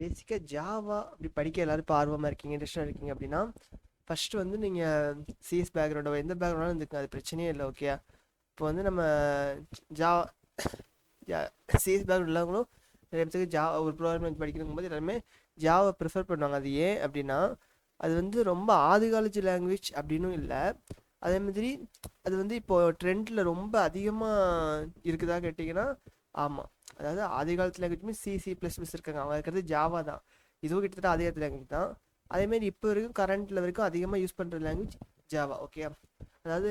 பேசிக்காக ஜாவா அப்படி படிக்க எல்லாரும் இப்போ ஆர்வமாக இருக்கீங்க இன்ட்ரெஸ்டாக இருக்கீங்க அப்படின்னா ஃபஸ்ட்டு வந்து நீங்கள் சிஎஸ் பேக்ரவுண்டோ எந்த பேக்ரவுண்டாலும் இருந்துக்குங்க அது பிரச்சனையே இல்லை ஓகே இப்போ வந்து நம்ம ஜாவா சிஎஸ் பேக்ரவுண்ட் இல்லாமலும் நிறைய பேருக்கு ஜா ஒரு ப்ரோக்ராமிங் படிக்கணும் போது எல்லாருமே ஜாவை ப்ரிஃபர் பண்ணுவாங்க. அது ஏன் அப்படின்னா அது வந்து ரொம்ப ஆதிகாலஜி லாங்குவேஜ் அப்படின்னும் இல்லை. அதே மாதிரி அது வந்து இப்போது ட்ரெண்டில் ரொம்ப அதிகமாக இருக்குதா கேட்டிங்கன்னா ஆமாம் அதாவது ஆதி காலத்து லாங்குவேஜுமே சி சிசி ப்ளஸ் ப்ளஸ் இருக்காங்க. அவங்க இருக்கிறது ஜாவா தான். இதுவும் கிட்டத்தட்ட அதே லாங்குவேஜ் தான். அதேமாரி இப்போ வரைக்கும் கரண்ட்டில் வரைக்கும் அதிகமாக யூஸ் பண்ணுற லாங்குவேஜ் ஜாவா ஓகே அதாவது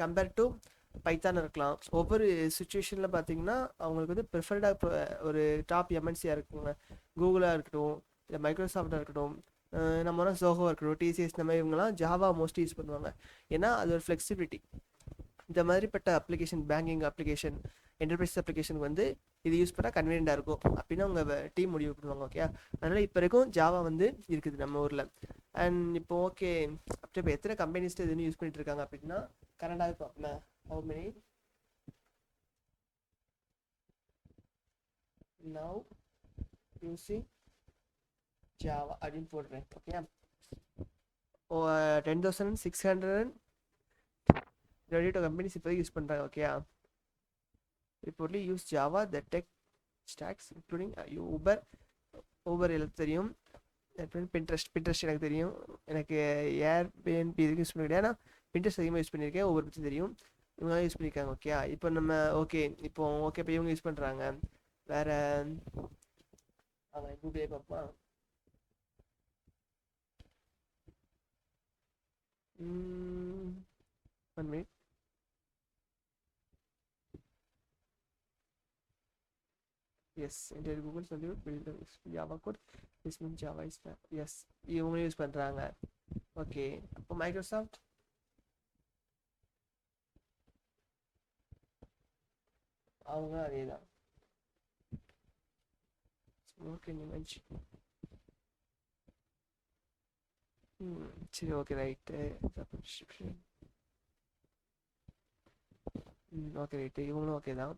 கம்பேர் டு பைத்தான் இருக்கலாம். ஒவ்வொரு சுச்சுவேஷனில் பார்த்தீங்கன்னா அவங்களுக்கு வந்து ப்ரிஃபர்டாக ஒரு டாப் எம்என்சியாக இருக்குங்க. கூகுளாக இருக்கட்டும் இல்லை மைக்ரோசாஃப்டாக இருக்கட்டும் நம்ம வந்து இருக்கட்டும் டிசிஎஸ் இந்த மாதிரி இவங்கலாம் ஜாவா மோஸ்ட்லி யூஸ் பண்ணுவாங்க. ஏன்னா அது ஒரு ஃப்ளெக்சிபிலிட்டி இந்த மாதிரிப்பட்ட அப்ளிகேஷன் பேங்கிங் அப்ளிகேஷன் என்டர்பிரைஸ் அப்ளிகேஷனுக்கு வந்து இது யூஸ் பண்ணால் கன்வீனியண்டாக இருக்கும். அப்படின்னு அவங்க டீம் முடிவு பண்ணுவாங்க ஓகே அதனால் இப்போ வரைக்கும் ஜாவா வந்து இருக்குது நம்ம ஊரில். அண்ட் இப்போ ஓகே அப்படி இப்போ எத்தனை கம்பெனிஸ் இதுன்னு யூஸ் பண்ணிட்டு இருக்காங்க அப்படின்னா கனடாவே பார்ப்போம். How many now using Java அப்படின்னு போடுறேன் okay oh ten thousand six hundred twenty two companies இப்போ யூஸ் பண்ணுறாங்க okay reportedly use Java the tech stacks including Uber Uber எனக்கு தெரியும். பின்ட்ரெஸ்ட் பின்ட்ரெஸ்ட் எனக்கு தெரியும். எனக்கு ஏர் பிஎன்பி இதுக்கு யூஸ் பண்ண ஏன்னா ஆனால் பின்ட்ரெஸ்ட் அதிகமாக யூஸ் பண்ணியிருக்கேன் ஒவ்வொரு பற்றி தெரியும் இவங்க யூஸ் பண்ணியிருக்காங்க ஓகே இப்போ நம்ம ஓகே இப்போ ஓகே இப்போ இவங்க யூஸ் பண்ணுறாங்க வேற அவன் கூகுளே பார்ப்பா one minute yes entire Google சொல்லி build Java code this mean Java is yes இவங்களும் யூஸ் பண்ணுறாங்க ஓகே அப்போ மைக்ரோசாஃப்ட் அவங்க அதே தான் ஓகே இமேஜ் சரி okay right description hmm okay right இவங்களும் ஓகே தான்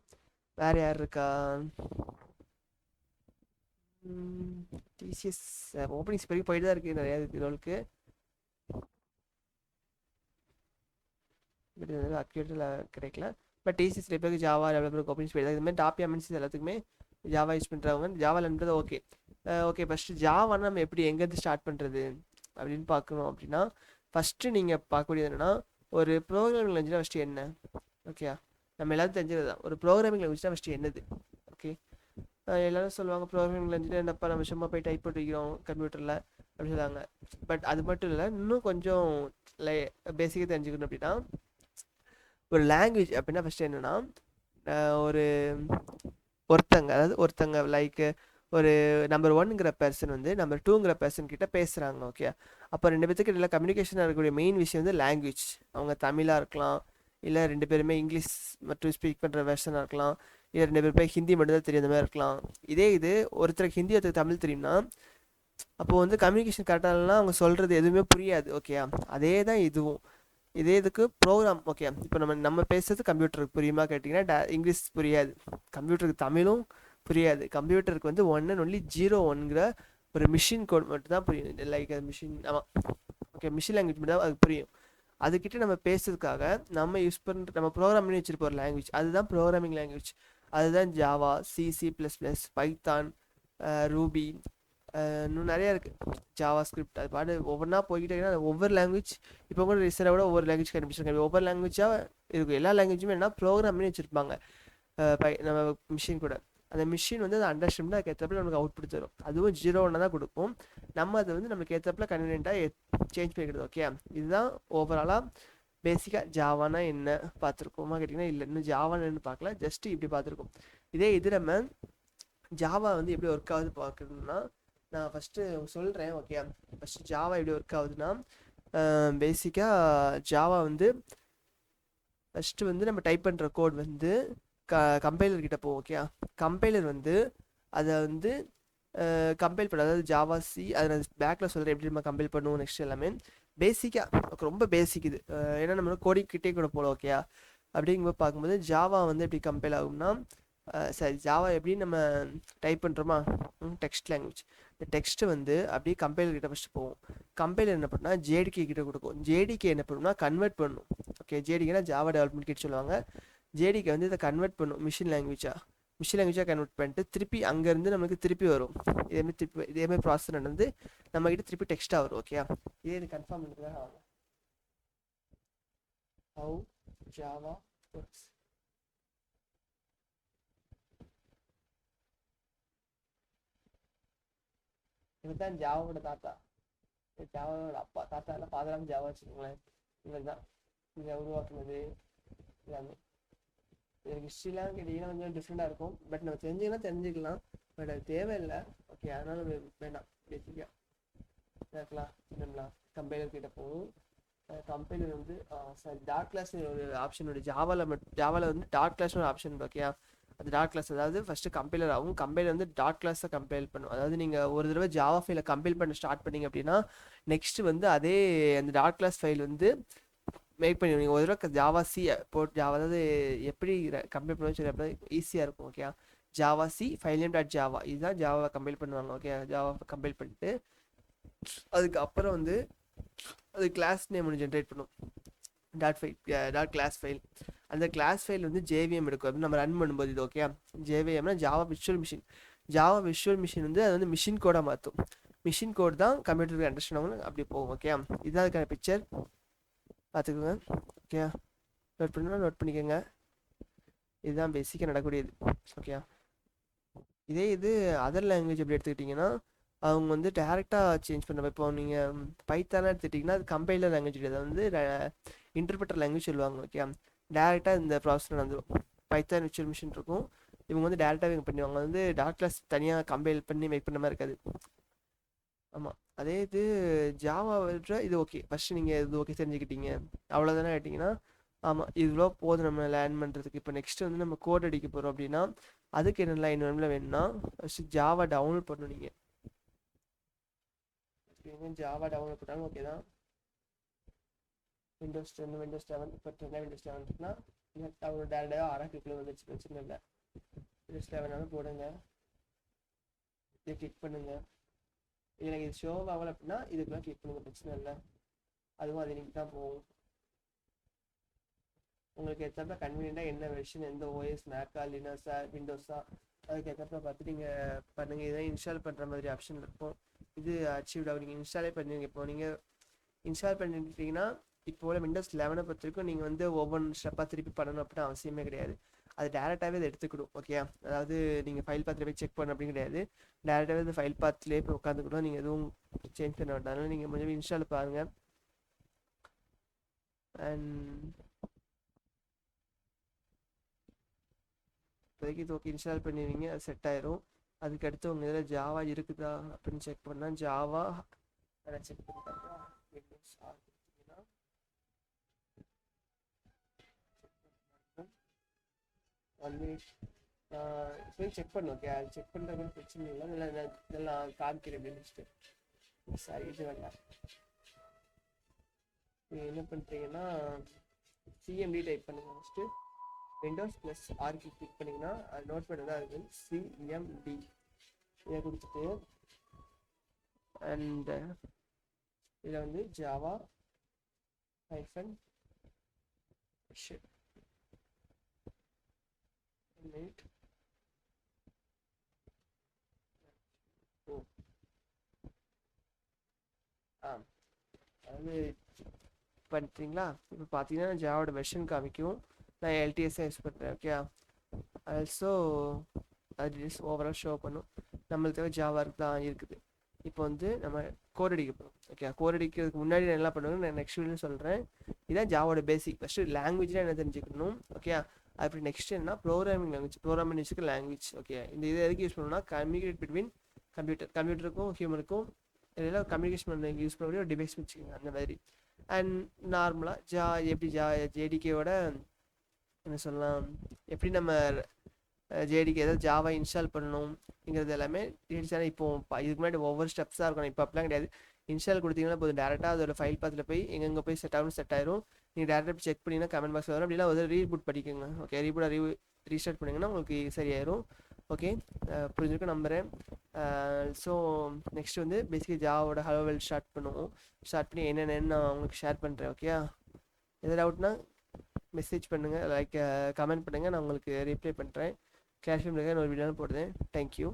வேறு யார் இருக்கா டிசிஎஸ் ஓப்பனிங்ஸ் வரைக்கும் போயிட்டு தான் இருக்குது நிறையா இருக்குது பட் இது அக்யூரேட்டில் கிடைக்கல. பட் டிசிஎஸ் நிறைய பேருக்கு ஜாவா டெவலப்பருக்கு ஓப்பனிங்ஸ் போயிட்டு இது மாதிரி டாப் எம்என்சிஸ் எல்லாத்துக்குமே ஜாவா யூஸ் பண்ணுறவங்க ஜாவாலன்றது ஓகே ஓகே ஃபஸ்ட்டு ஜாவானா நம்ம எப்படி எங்கேருந்து ஸ்டார்ட் பண்ணுறது அப்படின்னு பார்க்கணும் அப்படின்னா ஃபஸ்ட்டு நீங்கள் பார்க்கக்கூடியது என்னென்னா ஒரு ப்ரோக்ராமிங் லாங்குவேஜ்னா ஃபஸ்ட்டு என்ன? ஓகே நம்ம எல்லாத்தையும் தெரிஞ்சது தான் ஒரு ப்ரோக்ராமிங் லாங்குவேஜ்னா ஃபஸ்ட்டு என்னது? எல்லாரும் சொல்லுவாங்க ப்ரோக்ராமிங் லாங்குவேஜ் என்னப்பா நம்ம சும்மா போய் டைப் பண்ணிக்கிறோம் கம்ப்யூட்டரில் அப்படின்னு சொல்லுவாங்க. பட் அது மட்டும் இல்லை இன்னும் கொஞ்சம் லை பேசிக்காக தெரிஞ்சுக்கணும் அப்படின்னா ஒரு லாங்குவேஜ் அப்படின்னா ஃபஸ்ட்டு என்னென்னா ஒரு ஒருத்தங்க அதாவது ஒருத்தங்க லைக் ஒரு நம்பர் ஒன்ங்கிற பர்சன் வந்து நம்பர் டூங்கிற பர்சன் கிட்ட பேசுகிறாங்க ஓகே அப்போ ரெண்டு பேத்துக்கு இடையில கம்யூனிகேஷனாக இருக்கக்கூடிய மெயின் விஷயம் வந்து லாங்குவேஜ் அவங்க தமிழாக இருக்கலாம் இல்லை ரெண்டு பேருமே இங்கிலீஷ் மட்டும் ஸ்பீக் பண்ணுற வெர்ஷனாக இருக்கலாம் இல்லை ரெண்டு போய் ஹிந்தி மட்டும்தான் தெரியும் அந்த மாதிரி இருக்கலாம். இதே இது ஒருத்தருக்கு ஹிந்தி ஒருத்தருக்கு தமிழ் தெரியும்னா அப்போது வந்து கம்யூனிகேஷன் கரெக்டாக இல்லைனா அவங்க சொல்கிறது எதுவுமே புரியாது ஓகே அதே தான் இதுவும். இதே இதுக்கு ப்ரோக்ராம் ஓகே இப்போ நம்ம நம்ம பேசுறது கம்ப்யூட்டருக்கு புரியுமா கேட்டிங்கன்னா டே இங்கிலீஷ் புரியாது. கம்ப்யூட்டருக்கு தமிழும் புரியாது. கம்ப்யூட்டருக்கு வந்து ஒன் அண்ட் ஒன்லி ஜீரோ ஒன்கிற ஒரு மிஷின் கோட் மட்டும் தான் புரியும். லைக் அது மிஷின் ஆமாம் ஓகே மிஷின் லாங்குவேஜ் மட்டும் தான் அது புரியும். அதுக்கிட்ட நம்ம பேசுறதுக்காக நம்ம யூஸ் பண்ணுற நம்ம ப்ரோக்ராம் பண்ணி வச்சுருப்போம் ஒரு லாங்குவேஜ் அதுதான் ப்ரோக்ராமிங் லாங்குவேஜ் அதுதான் Java C plus plus Python Ruby இன்னும் நிறையா இருக்குது ஜாவா ஸ்கிரிப்ட் அது பாட்டு ஒவ்வொன்றா போய்கிட்டே ஒவ்வொரு லாங்குவேஜ் இப்போ கூட ரீசெண்டாக கூட ஒவ்வொரு லாங்குவேஜ் கண்டுபிடிச்சிருக்காங்க. ஒவ்வொரு லாங்குவேஜாக இருக்கும் எல்லா லாங்குவேஜுமே என்ன ப்ரோக்ராம்னு வச்சுருப்பாங்க. பை நம்ம மிஷின் கூட. அந்த மிஷின் வந்து அதை அண்டர்ஸ்டாண்ட் அதுக்கு ஏற்றப்பில் நமக்கு அவுட்புட் தரும். அதுவும் ஜீரோ ஒன்று தான் கொடுக்கும் நம்ம அதை வந்து நமக்கு ஏற்றப்பல கன்வீனியண்ட்டாக சேஞ்ச் பண்ணிக்கிறது ஓகே இதுதான் ஓவராலாக பேசிக்காக ஜாவானா என்ன பார்த்துருக்கோமா கேட்டிங்கன்னா இல்லை இன்னும் ஜாவானு பார்க்கல. ஜஸ்ட்டு இப்படி பார்த்துருக்கோம். இதே இது நம்ம ஜாவா வந்து எப்படி ஒர்க் ஆகுது பார்க்கணும்னா நான் ஃபஸ்ட்டு சொல்கிறேன் ஓகே ஃபஸ்ட்டு ஜாவா எப்படி ஒர்க் ஆகுதுன்னா பேசிக்காக ஜாவா வந்து ஃபஸ்ட்டு வந்து நம்ம டைப் பண்ணுற கோட் வந்து க கம்பைலர் கிட்ட போவோம் ஓகே கம்பைலர் வந்து அதை வந்து கம்பைல் பண்ண. அதாவது ஜாவா சி அதை நான் பேக்கில் சொல்கிறேன் எப்படி நம்ம கம்பைல் பண்ணுவோம் நெக்ஸ்ட் எல்லாமே. பேசிக்காக ரொம்ப பேசிக் இது. ஏன்னா நம்ம கோடி கிட்டே கூட போகலாம் ஓகே அப்படிங்கும்போது பார்க்கும்போது ஜாவா வந்து எப்படி கம்பைல் ஆகும்னா சரி ஜாவா எப்படி நம்ம டைப் பண்ணுறோமா டெக்ஸ்ட் லாங்குவேஜ் இந்த டெக்ஸ்ட்டு வந்து அப்படியே கம்பைலர் கிட்ட ஃபஸ்ட்டு போகும். கம்பைலர் என்ன பண்ணா ஜேடிகே கிட்ட கொடுக்கும். ஜேடிகே என்ன பண்ணும்னா கன்வெர்ட் பண்ணும். ஓகே ஜேடிகேனா ஜாவா டெவலப்மெண்ட் கிட்ட சொல்லுவாங்க. ஜேடிகே வந்து இதை கன்வெர்ட் பண்ணும் மிஷின் லாங்குவேஜாக மிஷின் லாங்குவேஜாக கன்வெர்ட் பண்ணிட்டு திருப்பி அங்கேருந்து நமக்கு திருப்பி வரும். இதேமாதிரி திருப்பி இதேமாதிரி ப்ராசஸ் நடந்து நம்மக்கிட்ட திருப்பி டெக்ஸ்ட்டாக வரும் ஓகே இதே இது கன்ஃபார்ம் பண்ணுறதுக்காக ஆகும் ஹவு ஜாவா ஒர்க்ஸ் இவர் தான் ஜாவோட தாத்தா. ஜாவாவோட அப்பா தாத்தா எல்லாம் ஃபாதராக ஜாவா வச்சுக்கோங்களேன். இவர் தான் இதை உருவாக்குனது. எல்லாமே ஹிஸ்ட்ரிலாம் கேட்டிங்கன்னா கொஞ்சம் டிஃப்ரெண்ட்டாக இருக்கும். பட் நம்ம தெரிஞ்சுக்கலாம் தெரிஞ்சுக்கலாம். பட் அது தேவையில்லை. ஓகே அதனால வேண்டாம். பேசிக்காக இருக்கலாம் என்னலாம் கம்பைலர் கிட்ட போகும் கம்பெனி வந்து சாரி டார்க் கிளாஸ் ஒரு ஆப்ஷன் உண்டு. ஜாவாவில் மட்டும் ஜாவாவில் வந்து டார்க் கிளாஸ்னு ஒரு ஆப்ஷன் ஓகேயா அது டார்க் கிளாஸ் அதாவது ஃபஸ்ட்டு கம்பைலர் ஆகும். கம்பைலர் வந்து டார்க் கிளாஸை கம்பைல் பண்ணும். அதாவது நீங்கள் ஒரு தடவை ஜாவா ஃபைலை கம்பைல் பண்ண ஸ்டார்ட் பண்ணீங்க அப்படின்னா நெக்ஸ்ட் வந்து அதே அந்த டார்க் கிளாஸ் ஃபைல் வந்து மேக் பண்ணி நீங்கள் ஒரு தடவை ஜாவா சி போட் ஜாவா அதாவது எப்படி கம்பைல் பண்ணுவோம் சொல்லி அப்படி ஈஸியாக இருக்கும் ஓகே ஜாவா சி ஃபைலியம் டாட் ஜாவா இதுதான் ஜாவா கம்பைல் பண்ணுவாங்க ஓகே ஜாவா கம்பைல் பண்ணிட்டு அதுக்கப்புறம் வந்து அது கிளாஸ் நேம் ஒன்று ஜென்ரேட் பண்ணும். Dot file dot class file அந்த கிளாஸ் ஃபைல் வந்து ஜேவிஎம் எடுக்கும். நம்ம ரன் பண்ணும்போது இது okay ஜேவிஎம்னா Java visual machine Java visual machine வந்து அது வந்து மிஷின் கோடாக மாற்றும். மிஷின் கோட் தான் கம்ப்யூட்டருக்கு அண்டர்ஸ்டாண்ட் அப்படி போகும் ஓகே இதுதான் அதுக்கான பிக்சர் பார்த்துக்கோங்க. ஓகே நோட் பண்ணால் நோட் பண்ணிக்கோங்க. இதுதான் பேசிக்காக நடக்கூடியது ஓகேயா இதே இது அதர் லாங்குவேஜ் எப்படி எடுத்துக்கிட்டிங்கன்னா அவங்க வந்து டேரெக்டாக சேஞ்ச் பண்ண இப்போ நீங்கள் பைத்தானாக எடுத்துக்கிட்டிங்கன்னா அது கம்பைலர் லாங்குவேஜ் கிடையாது. வந்து இன்டர்பிரட்டர் லாங்குவேஜ் சொல்லுவாங்க. ஓகே டேரெக்டாக இந்த ப்ராசஸ் நடந்துடும் பைத்தான் விச்சுவல் மிஷின் இருக்கும். இவங்க வந்து டேரெக்டாக இவங்க பண்ணுவாங்க வந்து டாட் கிளாஸ் தனியாக கம்பைல் பண்ணி மேக் பண்ண மாதிரி இருக்காது. ஆமாம் அதே இது ஜாவா விட இது ஓகே ஃபஸ்ட்டு நீங்கள் இது ஓகே தெரிஞ்சுக்கிட்டீங்க. அவ்வளோதானே கேட்டிங்கன்னா ஆமாம் இவ்வளோ போதும் நம்ம லேர்ன் பண்ணுறதுக்கு இப்போ நெக்ஸ்ட் வந்து நம்ம கோட் அடிக்க போகிறோம் அப்படின்னா அதுக்கு என்னெல்லாம் இன்னொன்று வேணும்னா ஃபஸ்ட்டு ஜாவா டவுன்லோட் பண்ணணும் நீங்கள் ஜாவா டவுன்லோட் பண்ணாலும் ஓகே தான். விண்டோஸ் டென் விண்டோஸ் லெவன் இப்போ டென் விண்டோஸ் செவன் இருக்குன்னா அவங்க டேரக்டாக ஆறாக கிளிக்கில் வந்துச்சு பிரச்சனை இல்லை. விண்டோஸ் லெவனாலும் போடுங்க. இதை கிளிக் இது எனக்கு இது ஷோ ஆகலை அப்படின்னா இதுக்கெல்லாம் கிளிக் பண்ணுங்க பிரச்சனை இல்லை. அதுவும் அது லிங்க் தான் போகும். உங்களுக்கு ஏற்றப்ப கன்வீனியண்டாக என்ன வெர்ஷன் எந்த ஓஎஸ் மேக்கா லினஸா விண்டோஸா அதுக்கு ஏற்றப்ப பார்த்து நீங்கள் பண்ணுங்கள் இதை இன்ஸ்டால் பண்ணுற மாதிரி ஆப்ஷன் இருக்கும். இது அச்சீவ்ட் ஆகும் நீங்கள் இன்ஸ்டாலே பண்ணுவீங்க இப்போ நீங்கள் இன்ஸ்டால் பண்ணிட்டீங்கன்னா இப்போ உள்ள விண்டோஸ் லெவனை பொறுத்த வரைக்கும் நீங்கள் வந்து ஒவ்வொரு ஸ்டெப்பாக திருப்பி பண்ணணும் அப்படின்னு அவசியமே கிடையாது. அது டேரெக்டாகவே அதை எடுத்துக்கணும் ஓகே அதாவது நீங்கள் ஃபைல் பாத்தில் போய் செக் பண்ண அப்படின்னு கிடையாது. டேரெக்டாகவே அந்த ஃபைல் பாத்துலேயே போய் உட்காந்துக்கணும். நீங்கள் எதுவும் சேஞ்ச் பண்ண வேண்டாம். அதனால் நீங்கள் கொஞ்சம் இன்ஸ்டால் பாருங்கள் அண்ட் இப்போதைக்கு இது ஓகே இன்ஸ்டால் பண்ணிடுவீங்க. அது செட் ஆயிரும். அதுக்கு அடுத்து உங்கள் இதில் ஜாவா இருக்குதா அப்படின்னு செக் பண்ணால் ஜாவா செக் பண்ணி பார்த்தா விண்டோஸ் ஆர் கொடுத்தீங்கன்னா ஒன் மினிட் போய் செக் பண்ணு ஓகே அது செக் பண்ணுறது பிரச்சனை இல்லை. நல்லா நல்லா இதெல்லாம் காமிக்கிறேன் அப்படின்னு சரி இது வேண்டாம். நீங்கள் என்ன பண்ணுறீங்கன்னா சிஎம்டி டைப் பண்ணுங்க first Windows plus R key click பண்ணிங்கன்னா அது நோட் பண்ண தான் இருக்குது சிஎம்டி இதை கொடுத்துட்டு அண்ட் இதில் வந்து ஜாவா ஹைஃபன் ஷிட் make ஆ um, அது பண்ணுறீங்களா இப்போ பார்த்தீங்கன்னா ஜாவோட வெர்ஷன் காமிக்கும். நான் எல்டிஎஸ்ஸை யூஸ் பண்ணுறேன் ஓகே ஆல்சோ அது ஜஸ்ட் ஓவரால் ஷோ பண்ணும். நம்மளுக்கு தேவை ஜாவா தான் இருக்குது. இப்போ வந்து நம்ம கோர் அடிக்க போகிறோம் ஓகே கோர் அடிக்கிறதுக்கு முன்னாடி நான் என்ன பண்ணுவேன் நான் நெக்ஸ்ட் வீடியோ சொல்கிறேன் இதான் ஜாவோட பேசிக் ஃபஸ்ட்டு லாங்குவேஜ்லாம் என்ன தெரிஞ்சுக்கணும் ஓகே அப்படி நெக்ஸ்ட் என்ன? ப்ரோக்ராமிங் லாங்குவேஜ் ப்ரோக்ராமிங் வச்சுக்க லாங்குவேஜ் ஓகே இந்த இது எதுக்கு யூஸ் பண்ணணும்னா கம்யூனிகேட் பிட்வீன் கம்ப்யூட்டர் கம்ப்யூட்டருக்கும் ஹியூமனுக்கும் இதெல்லாம் கம்யூனிகேஷன் பண்ண யூஸ் பண்ணக்கூடிய ஒரு டிவைஸ் வச்சுக்கோங்க அந்த மாதிரி. அண்ட் நார்மலாக ஜா எப்படி ஜா ஜேடிகேவோட என்ன சொல்லலாம் எப்படி நம்ம ஜேடிக்கு ஏதாவது ஜாவா இன்ஸ்டால் பண்ணணுங்கிறது எல்லாமே டீட்டெயில்ஸான இப்போ இதுக்கு முன்னாடி ஒவ்வொரு ஸ்டெப்ஸாக இருக்கணும். இப்போ அப்படிலாம் கிடையாது. இன்ஸ்டால் கொடுத்தீங்கன்னா போதும். டேரெக்டாக அதோட ஃபைல் பாத்தில் போய் எங்கெங்கே போய் செட் ஆகணும் செட் ஆயிரும். நீங்கள் டேரெக்டாக செக் பண்ணிங்கன்னா கமெண்ட் பாக்ஸ் வரும். அப்படின்னா ஒரு ரீபூட் படிக்கோங்க. ஓகே ரீபூட்டாக ரீ ரீஸ்டார்ட் பண்ணிங்கன்னா உங்களுக்கு சரியாயிரும். ஓகே புரிஞ்சிருக்கும்? நம்புகிறேன் ஸோ நெக்ஸ்ட் வந்து பேசிக்கலி ஜாவோட ஹலோ வெல் ஸ்டார்ட் பண்ணுவோம். ஸ்டார்ட் பண்ணி என்னென்னு நான் உங்களுக்கு ஷேர் பண்ணுறேன் ஓகே எதாவது டவுட்னா மெசேஜ் பண்ணுங்கள் லைக் கமெண்ட் பண்ணுங்கள் நான் உங்களுக்கு ரிப்ளை பண்ணுறேன் கேஷ்மீர் ரூம் ஒரு வீடியோ போடுறேன். Thank you